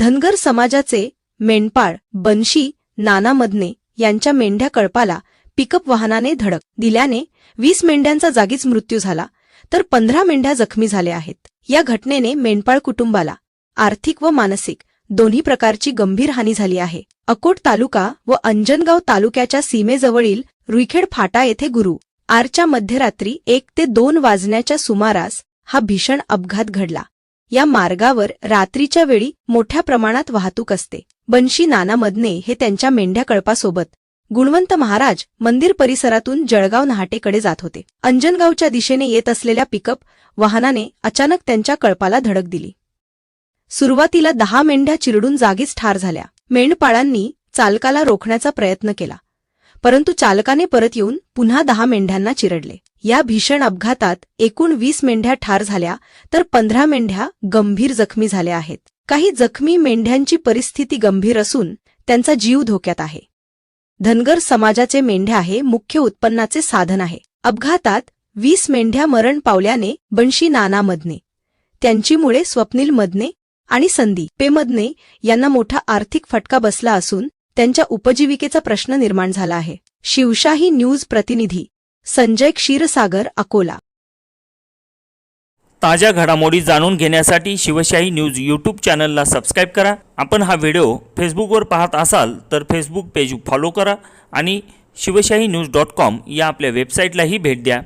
धनगर समाजाचे मेंढपाळ बनशी नाना मदने यांच्या मेंढ्या कळपाला पिकअप वाहनाने धडक दिल्याने वीस मेंढ्यांचा जागीच मृत्यू झाला तर पंधरा मेंढ्या जखमी झाल्या आहेत. या घटनेने मेंढपाळ कुटुंबाला आर्थिक व मानसिक दोन्ही प्रकारची गंभीर हानी झाली आहे. अकोट तालुका व अंजनगाव तालुक्याच्या सीमेजवळील रुईखेड फाटा येथे गुरु आरच्या मध्यरात्री एक ते दोन वाजण्याच्या सुमारास हा भीषण अपघात घडला. या मार्गावर रात्रीच्या वेळी मोठ्या प्रमाणात वाहतूक असते. बनशी नाना मदने हे त्यांच्या मेंढ्या कळपासोबत गुणवंत महाराज मंदिर परिसरातून जळगाव नहाटेकडे जात होते. अंजनगावच्या दिशेने येत असलेल्या पिकअप वाहनाने अचानक त्यांच्या कळपाला धडक दिली. सुरुवातीला दहा मेंढ्या चिरडून जागीच ठार झाल्या. मेंढपाळांनी चालकाला रोखण्याचा प्रयत्न केला. परंतु चालकाने परत येऊन पुन्हा दहा मेंढ्यांना चिरडले. या भीषण अपघातात एकूण वीस मेंढ्या ठार झाल्या तर पंधरा मेंढ्या गंभीर जखमी झाल्या आहेत. काही जखमी मेंढ्यांची परिस्थिती गंभीर असून त्यांचा जीव धोक्यात आहे. धनगर समाजाचे मेंढ्या हे मुख्य उत्पन्नाचे साधन आहे. अपघातात वीस मेंढ्या मरण पावल्याने बनशी नाना मदने त्यांची मुळे स्वप्नील मदने आणि संदी पेमदने यांना मोठा आर्थिक फटका बसला असून त्यांच्या उपजीविकेचा प्रश्न निर्माण झाला आहे. शिवशाही न्यूज प्रतिनिधी संजय क्षीरसागर अकोला. ताज्या घडामोडी जाणून घेण्यासाठी शिवशाही न्यूज यूट्यूब चॅनलला सबस्क्राईब करा. आपण हा व्हिडिओ फेसबुकवर पाहत असाल तर फेसबुक पेज फॉलो करा आणि शिवशाही न्यूज डॉट कॉम या आपल्या वेबसाईटलाही भेट द्या.